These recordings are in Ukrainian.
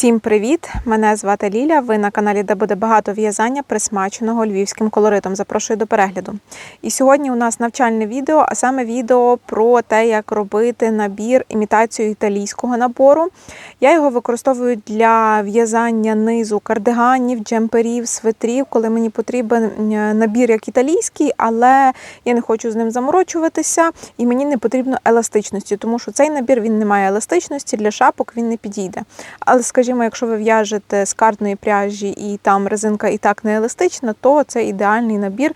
Всім привіт! Мене звати Ліля. Ви на каналі, де буде багато в'язання, присмаченого львівським колоритом. Запрошую до перегляду. І сьогодні у нас навчальне відео, а саме відео про те, як робити набір імітацію італійського набору. Я його використовую для в'язання низу кардиганів, джемперів, свитрів, коли мені потрібен е, набір як італійський, але я не хочу з ним заморочуватися, і мені не потрібно еластичності, тому що цей набір він не має еластичності, для шапок він не підійде. Але, скажімо, якщо ви в'яжете з картної пряжі і там резинка і так не еластична, то це ідеальний набір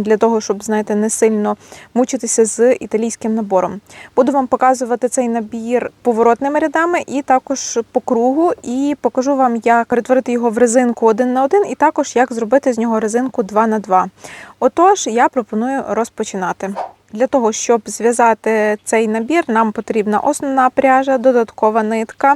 для того, щоб, знаєте, не сильно мучитися з італійським набором. Буду вам показувати цей набір поворотними рядами і також по кругу, і покажу вам, як перетворити його в резинку один на один, і також як зробити з нього резинку 2 на 2 Отож, я пропоную розпочинати. Для того, щоб зв'язати цей набір, нам потрібна основна пряжа, додаткова нитка,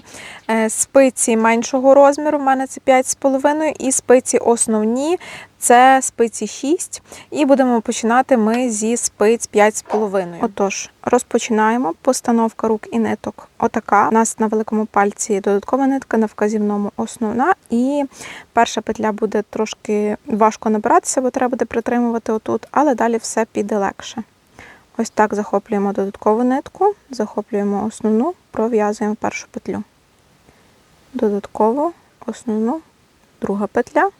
е, спиці меншого розміру, в мене це 5,5, і спиці основні це спиці 6. І будемо починати ми зі спиць 5,5. Отож, розпочинаємо. Постановка рук і ниток. Отака. У нас на великому пальці додаткова нитка, на вказівному основна. І перша петля буде трошки важко набиратися, бо треба буде притримувати отут, але далі все піде легше. Ось так захоплюємо додаткову нитку, захоплюємо основну, пров'язуємо першу петлю. Додаткову, основну, друга петля.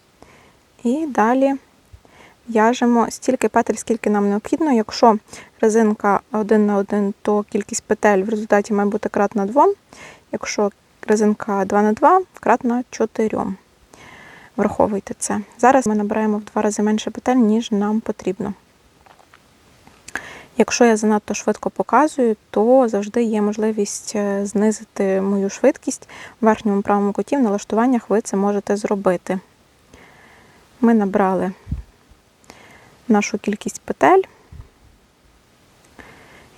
І далі в'яжемо стільки петель, скільки нам необхідно. Якщо резинка 1 на 1, то кількість петель в результаті має бути кратна 2. Якщо резинка 2 на 2, кратна 4. Враховуйте це. Зараз ми набираємо в два рази менше петель, ніж нам потрібно. Якщо я занадто швидко показую, то завжди є можливість е, знизити мою швидкість в верхньому правому куті в налаштуваннях ви це можете зробити. Ми набрали нашу кількість петель.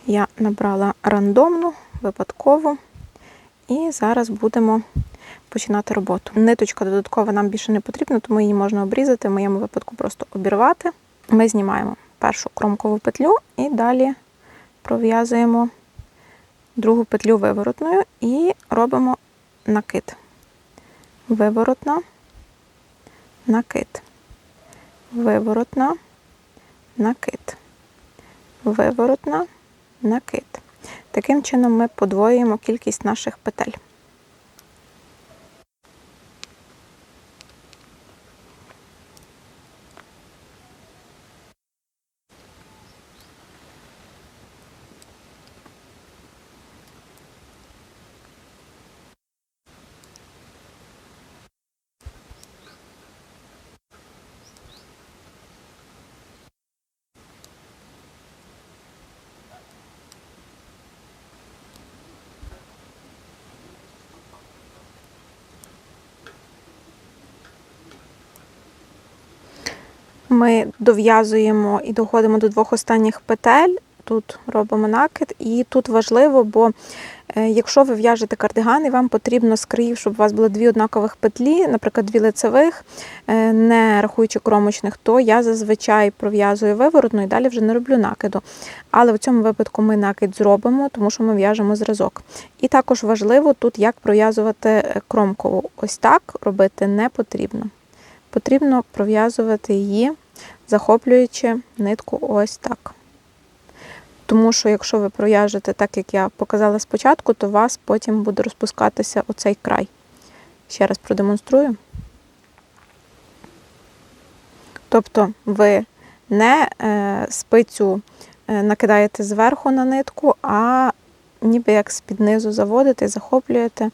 Я набрала рандомну, випадкову, і зараз будемо починати роботу. Ниточка додаткова нам більше не потрібна, тому її можна обрізати, в моєму випадку просто обірвати. Ми знімаємо першу кромкову петлю і далі пров'язуємо другу петлю виворотною і робимо накид. Виворотна, накид, виворотна, накид, виворотна, накид. Таким чином ми подвоюємо кількість наших петель. Ми дов'язуємо і доходимо до двох останніх петель. Тут робимо накид, і тут важливо, бо е, якщо ви в'яжете кардиган, і вам потрібно з країв, щоб у вас були дві однакових петлі, наприклад, дві лицевих, е, не рахуючи кромочних, то я зазвичай пров'язую виворотну і далі вже не роблю накиду. Але в цьому випадку ми накид зробимо, тому що ми в'яжемо зразок. І також важливо тут, як пров'язувати е, кромкову. Ось так робити не потрібно потрібно пров'язувати її, захоплюючи нитку ось так. Тому що, якщо ви пров'яжете так, як я показала спочатку, то у вас потім буде розпускатися оцей край. Ще раз продемонструю. Тобто ви не е, спицю е, накидаєте зверху на нитку, а ніби як з-під низу заводите і захоплюєте.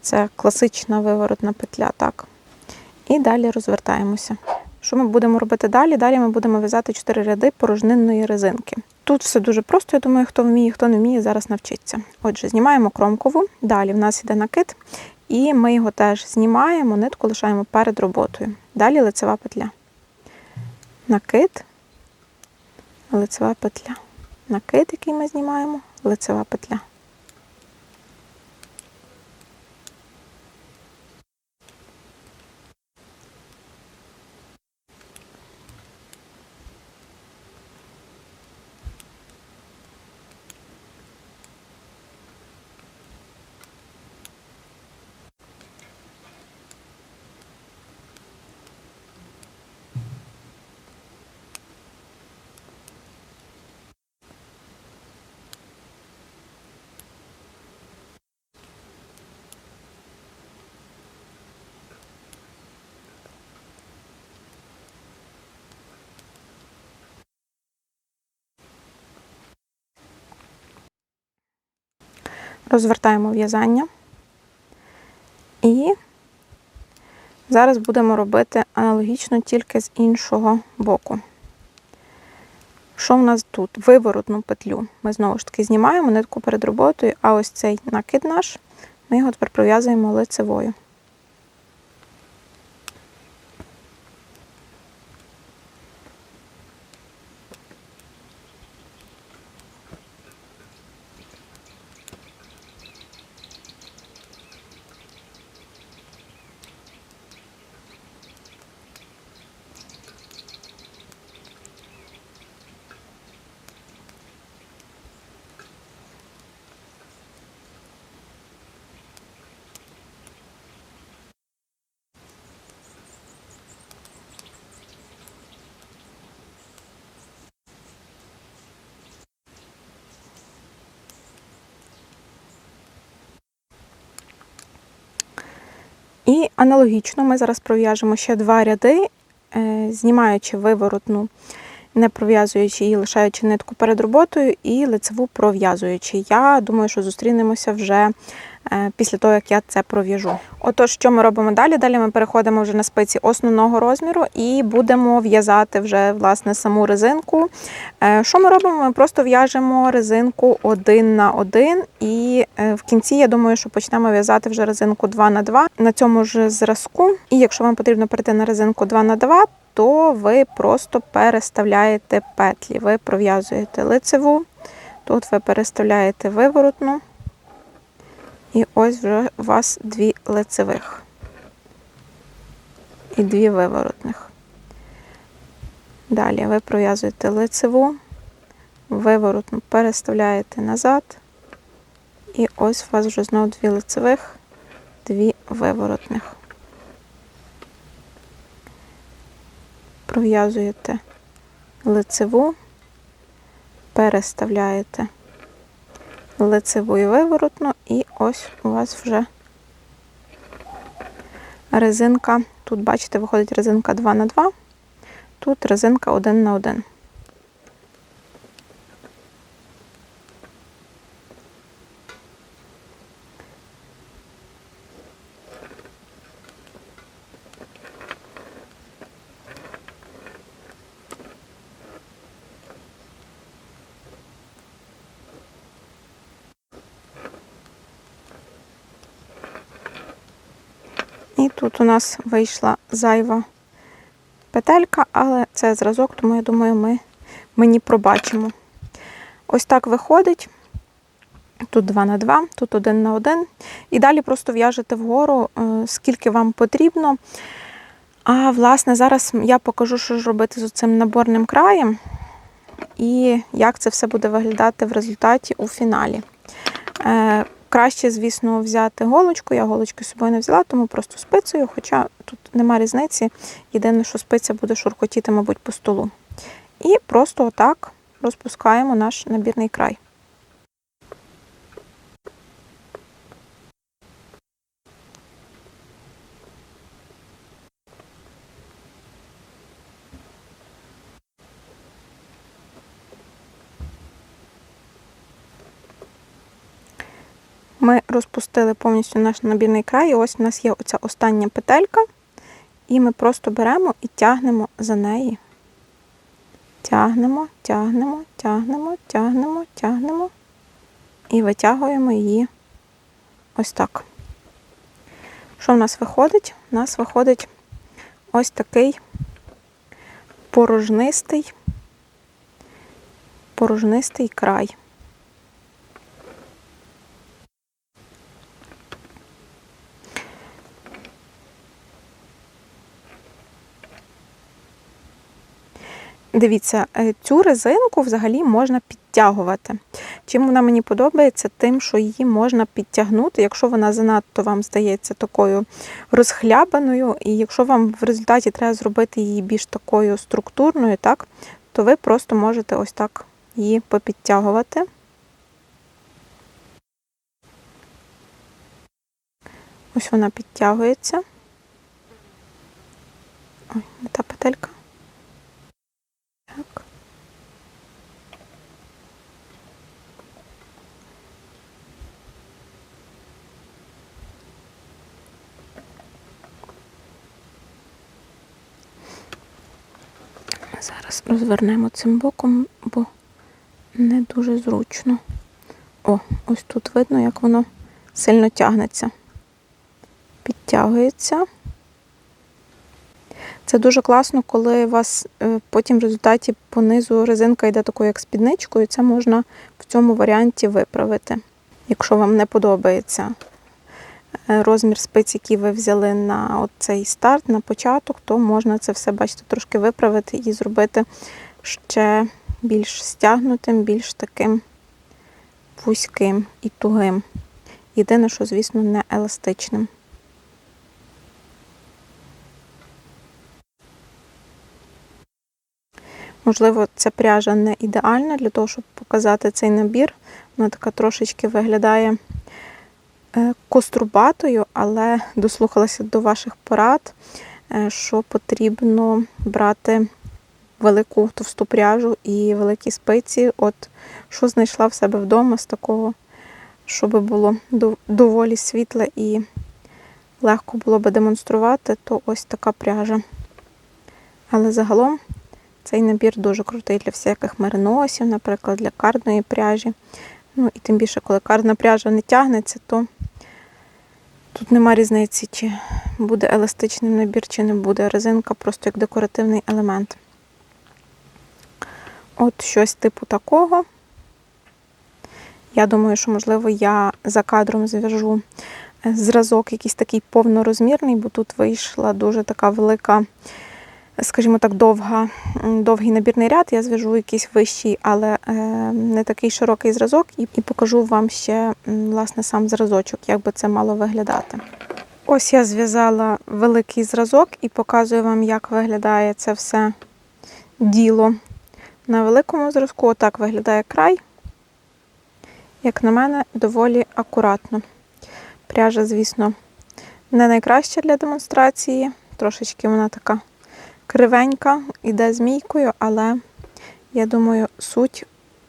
Це класична виворотна петля. так. І далі розвертаємося. Що ми будемо робити далі? Далі ми будемо в'язати 4 ряди порожнинної резинки. Тут все дуже просто, я думаю, хто вміє, хто не вміє, зараз навчиться. Отже, знімаємо кромкову, далі в нас йде накид, і ми його теж знімаємо, нитку лишаємо перед роботою. Далі лицева петля. Накид, лицева петля. Накид, який ми знімаємо, лицева петля. Розвертаємо в'язання. І зараз будемо робити аналогічно тільки з іншого боку. Що в нас тут? Виворотну петлю. Ми знову ж таки знімаємо нитку перед роботою, а ось цей накид наш, ми його тепер пров'язуємо лицевою. І аналогічно ми зараз пров'яжемо ще два ряди, е, знімаючи виворотну, не пров'язуючи її, лишаючи нитку перед роботою, і лицеву пров'язуючи. Я думаю, що зустрінемося вже е, після того, як я це пров'яжу. Отож, що ми робимо далі? Далі ми переходимо вже на спиці основного розміру і будемо в'язати вже власне саму резинку. Е, Що ми робимо? Ми просто в'яжемо резинку один на один, і е, в кінці, я думаю, що почнемо в'язати вже резинку 2 на 2 на цьому ж зразку. І якщо вам потрібно перейти на резинку 2 на 2 то ви просто переставляєте петлі. Ви пров'язуєте лицеву, тут ви переставляєте виворотну. І ось вже у вас дві лицевих і дві виворотних. Далі ви пров'язуєте лицеву, виворотну переставляєте назад. І ось у вас вже знову дві лицевих, дві виворотних. Пров'язуєте лицеву, переставляєте лицеву і виворотну, і ось у вас вже резинка. Тут, бачите, виходить резинка 2 на 2 тут резинка 1 на 1. І тут у нас вийшла зайва петелька, але це зразок, тому я думаю, ми мені пробачимо. Ось так виходить. Тут 2 на 2, тут 1 на 1. І далі просто в'яжете вгору, е, скільки вам потрібно. А власне, зараз я покажу, що ж робити з цим наборним краєм і як це все буде виглядати в результаті у фіналі. Краще, звісно, взяти голочку. Я голочки з собою не взяла, тому просто спицею, хоча тут нема різниці. Єдине, що спиця буде шурхотіти, мабуть, по столу. І просто отак розпускаємо наш набірний край. Ми розпустили повністю наш набірний край, і ось у нас є оця остання петелька, і ми просто беремо і тягнемо за неї. Тягнемо, тягнемо, тягнемо, тягнемо, тягнемо і витягуємо її ось так. Що в нас виходить? У нас виходить ось такий порожнистий, порожнистий край. Дивіться, е, цю резинку взагалі можна підтягувати. Чим вона мені подобається, тим, що її можна підтягнути, якщо вона занадто вам здається такою розхлябаною, і якщо вам в результаті треба зробити її більш такою структурною, так, то ви просто можете ось так її попідтягувати. Ось вона підтягується. Ой, не та петелька так. Зараз розвернемо цим боком, бо не дуже зручно. О, ось тут видно, як воно сильно тягнеться, підтягується. Це дуже класно, коли у вас е, потім в результаті понизу резинка йде такою, як спідничкою, це можна в цьому варіанті виправити. Якщо вам не подобається е, розмір спиць, який ви взяли на цей старт, на початок, то можна це все, бачите, трошки виправити і зробити ще більш стягнутим, більш таким вузьким і тугим. Єдине, що, звісно, не еластичним. Можливо, ця пряжа не ідеальна для того, щоб показати цей набір. Вона така трошечки виглядає е, кострубатою, але дослухалася до ваших порад, е, що потрібно брати велику товсту пряжу і великі спиці. От що знайшла в себе вдома з такого, щоб було доволі світле і легко було би демонструвати, то ось така пряжа. Але загалом цей набір дуже крутий для всяких мериносів, наприклад, для кардної пряжі. Ну і тим більше, коли кардна пряжа не тягнеться, то тут нема різниці, чи буде еластичний набір, чи не буде. Резинка просто як декоративний елемент. От щось типу такого. Я думаю, що, можливо, я за кадром зв'яжу е, зразок якийсь такий повнорозмірний, бо тут вийшла дуже така велика скажімо так, довга, довгий набірний ряд, я зв'яжу якийсь вищий, але е, не такий широкий зразок, і покажу вам ще власне сам зразочок, як би це мало виглядати. Ось я зв'язала великий зразок і показую вам, як виглядає це все діло. На великому зразку отак виглядає край. Як на мене, доволі акуратно. Пряжа, звісно, не найкраща для демонстрації, трошечки вона така кривенька, іде змійкою, але я думаю, суть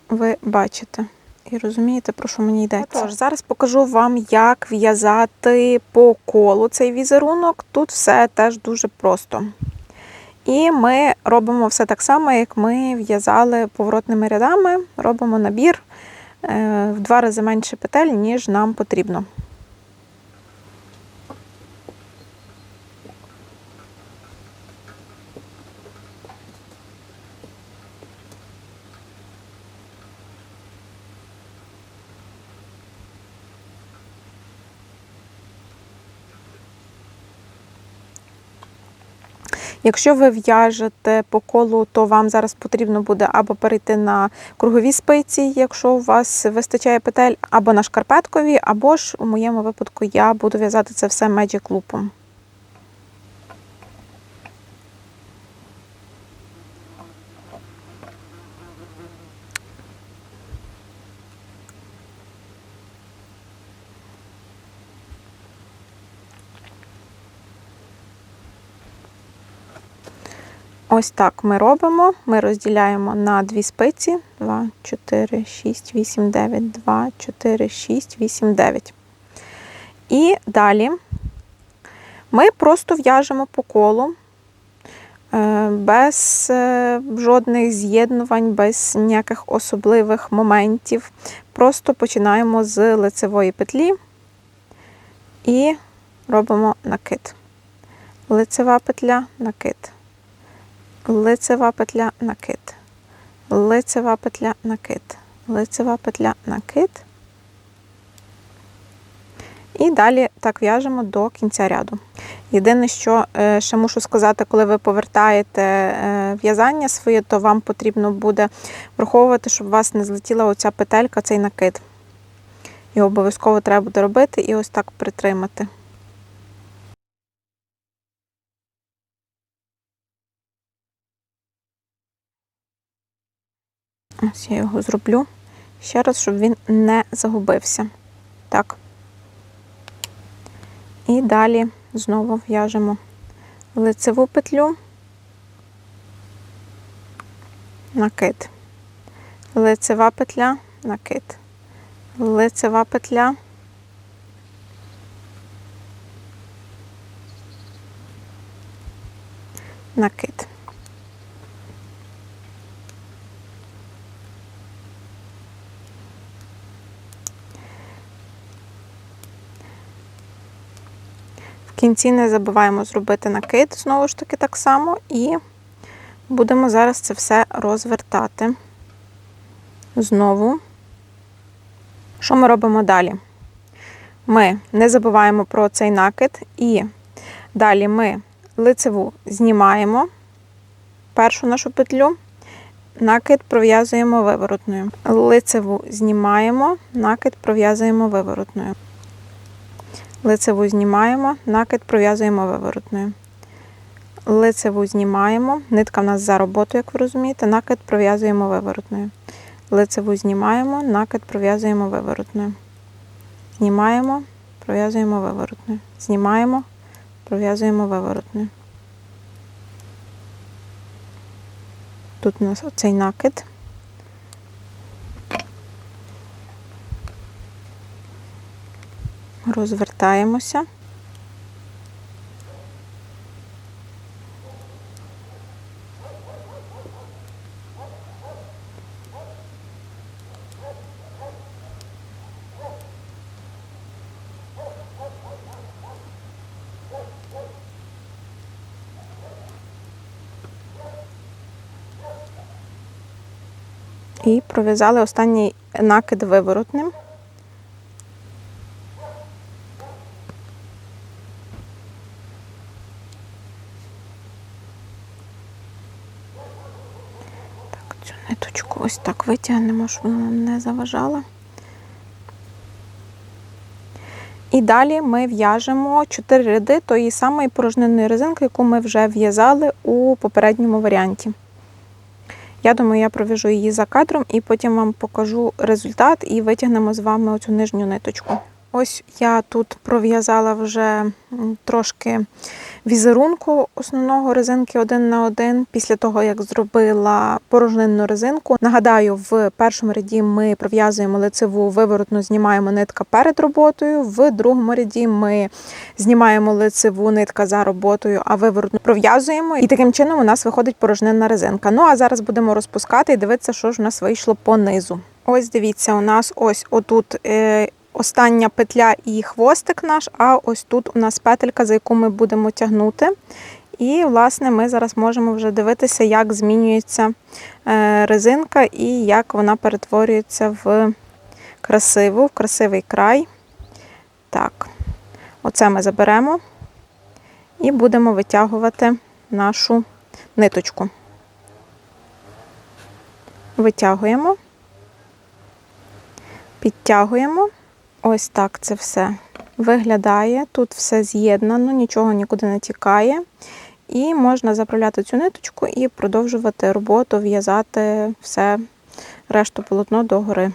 ви бачите. І розумієте, про що мені йдеться. Тож, зараз покажу вам, як в'язати по колу цей візерунок. Тут все теж дуже просто. І ми робимо все так само, як ми в'язали поворотними рядами, робимо набір е, в два рази менше петель, ніж нам потрібно. Якщо ви в'яжете по колу, то вам зараз потрібно буде або перейти на кругові спиці, якщо у вас вистачає петель, або на шкарпеткові, або ж у моєму випадку я буду в'язати це все Magic Ось так ми робимо. Ми розділяємо на дві спиці. 2, 4, 6, 8, 9, 2, 4, 6, 8, 9. І далі ми просто в'яжемо по колу, е, без е, жодних з'єднувань, без ніяких особливих моментів. Просто починаємо з лицевої петлі і робимо накид. Лицева петля, накид лицева петля накид, лицева петля накид, лицева петля накид. І далі так в'яжемо до кінця ряду. Єдине, що е, ще мушу сказати, коли ви повертаєте е, в'язання своє, то вам потрібно буде враховувати, щоб у вас не злетіла оця петелька, цей накид. І обов'язково треба буде робити і ось так притримати. Ось я його зроблю ще раз, щоб він не загубився. Так. І далі знову в'яжемо лицеву петлю, накид, лицева петля, накид, лицева петля. Накид. В кінці не забуваємо зробити накид, знову ж таки, так само, і будемо зараз це все розвертати. Знову. Що ми робимо далі? Ми не забуваємо про цей накид, і далі ми лицеву знімаємо першу нашу петлю, накид пров'язуємо виворотною. Лицеву знімаємо, накид пров'язуємо виворотною. Лицеву знімаємо, накид пров'язуємо виворотною. Лицеву знімаємо, нитка в нас за роботу, як ви розумієте, накид пров'язуємо виворотною. Лицеву знімаємо, накид пров'язуємо виворотною. Знімаємо, пров'язуємо виворотною. Знімаємо, пров'язуємо виворотною. Тут у нас оцей накид. Розвертаємося. І пров'язали останній накид виворотним. Так, цю ниточку ось так витягнемо, щоб вона не заважала. І далі ми в'яжемо 4 ряди тої самої порожненої резинки, яку ми вже в'язали у попередньому варіанті. Я думаю, я пров'яжу її за кадром і потім вам покажу результат і витягнемо з вами оцю нижню ниточку. Ось я тут пров'язала вже трошки візерунку основного резинки один на один після того, як зробила порожнинну резинку. Нагадаю, в першому ряді ми пров'язуємо лицеву виворотну, знімаємо нитка перед роботою. В другому ряді ми знімаємо лицеву нитка за роботою, а виворотну пров'язуємо. І таким чином у нас виходить порожнинна резинка. Ну а зараз будемо розпускати і дивитися, що ж у нас вийшло по низу. Ось дивіться, у нас ось отут. Е остання петля і хвостик наш, а ось тут у нас петелька, за яку ми будемо тягнути. І, власне, ми зараз можемо вже дивитися, як змінюється резинка і як вона перетворюється в красиву, в красивий край. Так, оце ми заберемо і будемо витягувати нашу ниточку. Витягуємо, підтягуємо. Ось так це все виглядає. Тут все з'єднано, нічого нікуди не тікає. І можна заправляти цю ниточку і продовжувати роботу, в'язати все решту полотно догори.